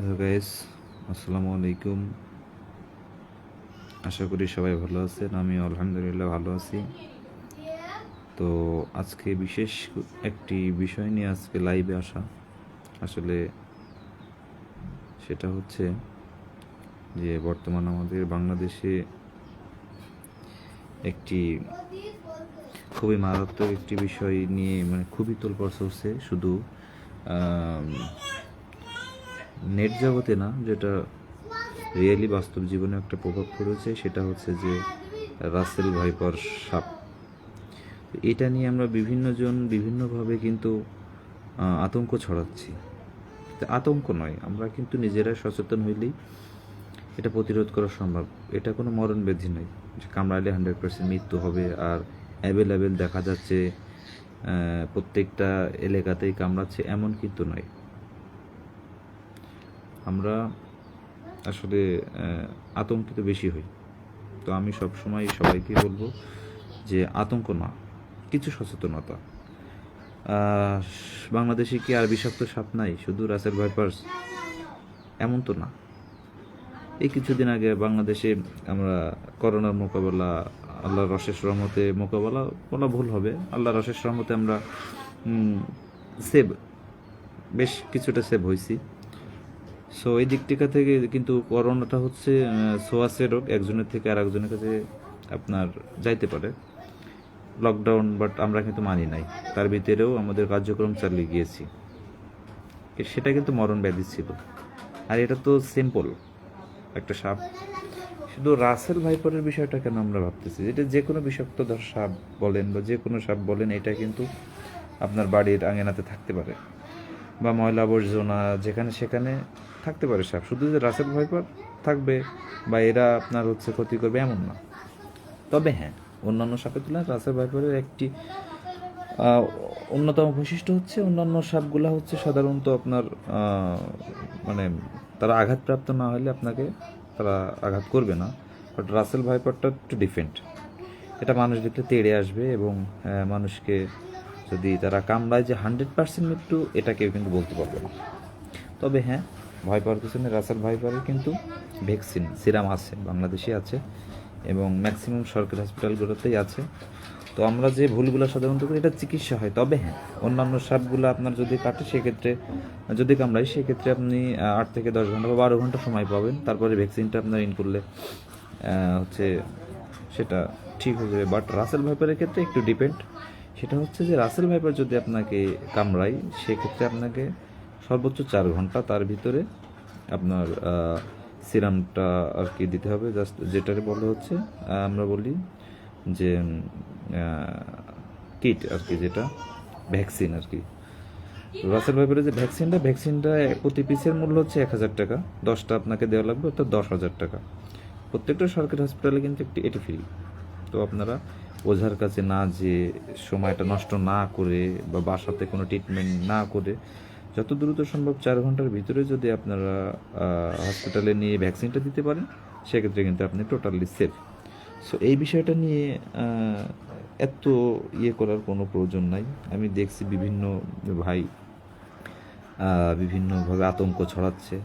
Hello guys আসসালামু আলাইকুম আশা করি সবাই ভালো আছেন। আমি আলহামদুলিল্লাহ ভালো আছি। তো আজকে বিশেষ একটি বিষয় নিয়ে আজকে লাইভে আসা। আসলে সেটা হচ্ছে যে বর্তমান আমাদের বাংলাদেশে একটি খুবই মারাত্মক একটি বিষয় নিয়ে মানে খুবই তোলপাড় চলছে। শুধু নেট জগতে না, যেটা রিয়েলি বাস্তব জীবনে একটা প্রভাব পড়েছে সেটা হচ্ছে যে রাসেল ভাইপার সাপ। এটা নিয়ে আমরা বিভিন্নজন বিভিন্নভাবে কিন্তু আতঙ্ক ছড়াচ্ছি। আতঙ্ক নয়, আমরা কিন্তু নিজেরা সচেতন হইলেই এটা প্রতিরোধ করা সম্ভব। এটা কোনো মরণ ব্যাধি নয় যে কামড়ালে হান্ড্রেড পার্সেন্ট মৃত্যু হবে আর অ্যাভেলেবেল দেখা যাচ্ছে প্রত্যেকটা এলাকাতেই কামড়াচ্ছে, এমন কিন্তু নয়। আমরা আসলে আতঙ্কিত বেশি হই। তো আমি সবসময় সবাইকে বলব যে আতঙ্ক না, কিছু সচেতনতা। বাংলাদেশে কি আর বিষাক্ত সাপ নাই? শুধু রাসেল ভাইপার্স? এমন তো না। এই কিছুদিন আগে বাংলাদেশে আমরা করোনার মোকাবেলা, আল্লাহর রশেষ রহমতে মোকাবেলা বলা ভুল হবে। আল্লাহর রশেষ রহমতে আমরা সেভ, বেশ কিছুটা সেভ হয়েছি সো এই দিক টিকা থেকে কিন্তু করোনাটা হচ্ছে ছোঁয়াচে রোগ, একজনের থেকে আর একজনের কাছে আপনার যাইতে পারে। লকডাউন বাট আমরা কিন্তু মানি নাই। তার ভিতরেও আমাদের কার্যক্রম চালিয়ে গিয়েছি। সেটা কিন্তু মরণ ব্যাধি ছিল। আর এটা তো সিম্পল একটা সাপ। শুধু রাসেল ভাইপারের বিষয়টা কেন আমরা ভাবতেছি? এটা যে কোনো বিষাক্ত ধর সাপ বলেন বা যে কোনো সাপ বলেন, এটা কিন্তু আপনার বাড়ির আঙিনাতে থাকতে পারে। বা ময়লা আবর্জনা, যেখানে সেখানে থাকতে পারে সাপ। শুধু যে রাসেল ভাইপার থাকবে বা এরা আপনার হচ্ছে ক্ষতি করবে এমন না। তবে হ্যাঁ অন্যান্য সাপের তুলনায় রাসেল ভাইপারের একটি অন্যতম বৈশিষ্ট্য হচ্ছে অন্যান্য সাপগুলা হচ্ছে সাধারণত আপনার মানে তারা আঘাতপ্রাপ্ত না হলে আপনাকে তারা আঘাত করবে না। বাট রাসেল ভাইপারটা একটু ডিফারেন্ট এটা মানুষ দেখলে তেড়ে আসবে এবং মানুষকে যদি তারা কামড়ায় যে হান্ড্রেড পার্সেন্ট মৃত্যু এটা কেউ কিন্তু বলতে পারবে না। তবে হ্যাঁ ভয় পাওয়ার পিছনে রাসেল ভাইপারের কিন্তু ভ্যাকসিন, সিরাম আছে বাংলাদেশে আছে, এবং ম্যাক্সিমাম সরকারি হসপিটালগুলোতেই আছে। তো আমরা যে ভুলগুলো সাধারণত করি, এটা চিকিৎসা হয়। তবে হ্যাঁ অন্যান্য সাপগুলো আপনার যদি কাটে, সেক্ষেত্রে, যদি কামড়ায়, সেক্ষেত্রে আপনি আট থেকে দশ ঘণ্টা বা বারো ঘণ্টা সময় পাবেন। তারপরে ভ্যাকসিনটা আপনার ইন করলে হচ্ছে সেটা ঠিক হয়ে যাবে। বাট রাসেল ভাইপারের ক্ষেত্রে একটু ডিপেন্ড। সেটা হচ্ছে যে রাসেল ভাইপার যদি আপনাকে কামড়ায়, সেক্ষেত্রে আপনাকে সর্বোচ্চ চার ঘণ্টা তার ভিতরে আপনার সিরামটা আর কি দিতে হবে। জাস্ট যেটারে বলা হচ্ছে আমরা বলি যে কিট আর কি, যেটা ভ্যাকসিন আর কি। রাসেল ভাইপারের যে ভ্যাকসিনটা ভ্যাকসিনটা প্রতি পিসের মূল্য হচ্ছে এক হাজার টাকা। দশটা আপনাকে দেওয়া লাগবে, অর্থাৎ দশ হাজার টাকা। প্রত্যেকটা সরকারি হসপিটালে কিন্তু একটি এটি ফ্রি তো আপনারা ওঝার কাছে না যে সময়টা নষ্ট না করে বা বাসাতে কোনো ট্রিটমেন্ট না করে, যত দ্রুত সম্ভব চার ঘণ্টার ভিতরে যদি আপনারা হসপিটালে নিয়ে ভ্যাকসিনটা দিতে পারেন, সেক্ষেত্রে কিন্তু আপনি টোটালি সেফ সো এই বিষয়টা নিয়ে এত ইয়ে করার কোনো প্রয়োজন নাই। আমি দেখছি বিভিন্ন ভাই বিভিন্নভাবে আতঙ্ক ছড়াচ্ছে।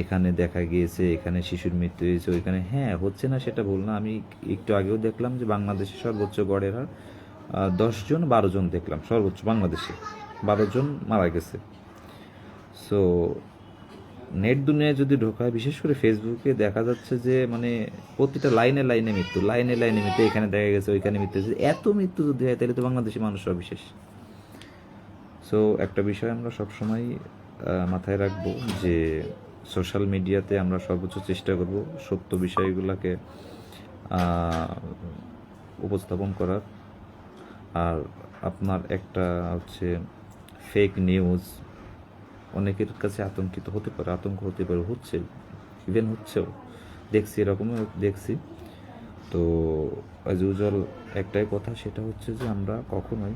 এখানে দেখা গিয়েছে, এখানে শিশুর মৃত্যু হয়েছে, ওইখানে। হ্যাঁ হচ্ছে না সেটা ভুল না। আমি একটু আগেও দেখলাম যে বাংলাদেশে সর্বোচ্চ গড়ের হার দশজন বারো জন দেখলাম। সর্বোচ্চ বাংলাদেশে বারো জন মারা গেছে। সো নেট দুনিয়ায় যদি ঢোকায়, বিশেষ করে ফেসবুকে দেখা যাচ্ছে যে মানে প্রতিটা লাইনে লাইনে মৃত্যু, লাইনে লাইনে মৃত্যু, এখানে দেখা গেছে, ওইখানে মৃত্যু হয়েছে। এত মৃত্যু যদি হয়, তাহলে তো বাংলাদেশি মানুষরা বিশেষ সো একটা বিষয় আমরা সবসময় মাথায় রাখব যে সোশ্যাল মিডিয়াতে আমরা সর্বোচ্চ চেষ্টা করব সত্য বিষয়গুলোকে উপস্থাপন করার। আর আপনার একটা হচ্ছে ফেক নিউজ অনেকের কাছে আতঙ্কিত হতে পারে, আতঙ্ক হতে পারে, হচ্ছে ইভেন হচ্ছেও। দেখছি এরকমও দেখছি। তো অ্যাজ ইউজুয়াল একটাই কথা, সেটা হচ্ছে যে আমরা কখনোই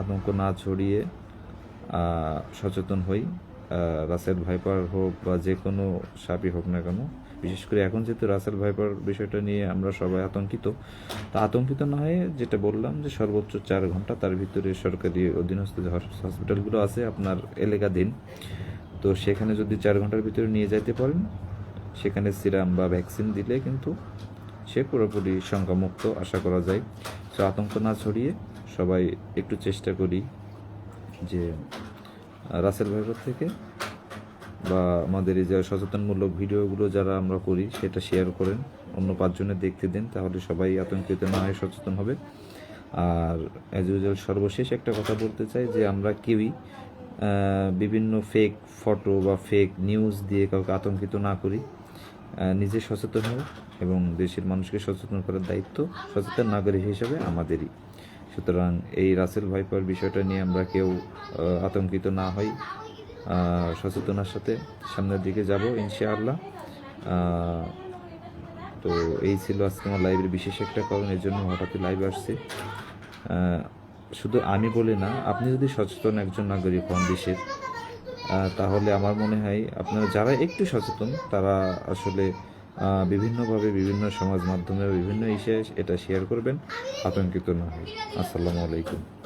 আতঙ্ক না ছড়িয়ে সচেতন হই। রাসেল ভাইপার হোক বা যে কোনো সাপই হোক না কেন, বিশেষ করে এখন যেহেতু রাসেল ভাইপার বিষয়টা নিয়ে আমরা সবাই আতঙ্কিত, তা আতঙ্কিত না হয়ে যেটা বললাম যে সর্বোচ্চ চার ঘণ্টা তার ভিতরে সরকারি অধীনস্থ যে হসপিটালগুলো আছে আপনার এলাকাধীন তো সেখানে যদি চার ঘণ্টার ভিতরে নিয়ে যাইতে পারেন, সেখানে সিরাম বা ভ্যাকসিন দিলে কিন্তু সে পুরোপুরি সংখ্যামুক্ত আশা করা যায়। তো আতঙ্ক না ছড়িয়ে সবাই একটু চেষ্টা করি যে রাসেল ভাইবার থেকে বা আমাদের এই যে সচেতনমূলক ভিডিওগুলো যারা আমরা করি, সেটা শেয়ার করেন, অন্য পাঁচজনের দেখতে দিন, তাহলে সবাই আতঙ্কিত না হয়ে সচেতন হবে। আর অ্যাজ ইউজুয়াল সর্বশেষ একটা কথা বলতে চাই যে আমরা কেউই বিভিন্ন ফেক ফটো বা ফেক নিউজ দিয়ে কাউকে আতঙ্কিত না করি। নিজে সচেতন হোক এবং দেশের মানুষকে সচেতন করার দায়িত্ব সচেতন নাগরিক হিসেবে আমাদেরই। সুতরাং এই রাসেল ভাইপার বিষয়টা নিয়ে আমরা কেউ আতঙ্কিত না হই। সচেতনার সাথে সামনের দিকে যাব, ইনশাআল্লাহ। তো এই ছিল আজকে আমার লাইভের বিশেষ একটা কারণ, এর জন্য হঠাৎই লাইভ আসছে। শুধু আমি বলি না, আপনি যদি সচেতন একজন নাগরিক হন দেশের তাহলে আমার মনে হয় আপনারা যারা একটু সচেতন, তারা আসলে বিভিন্নভাবে বিভিন্ন সমাজ মাধ্যমে বিভিন্ন ইসে এটা শেয়ার করবেন। আতঙ্কিত না হয়। আসসালামু আলাইকুম।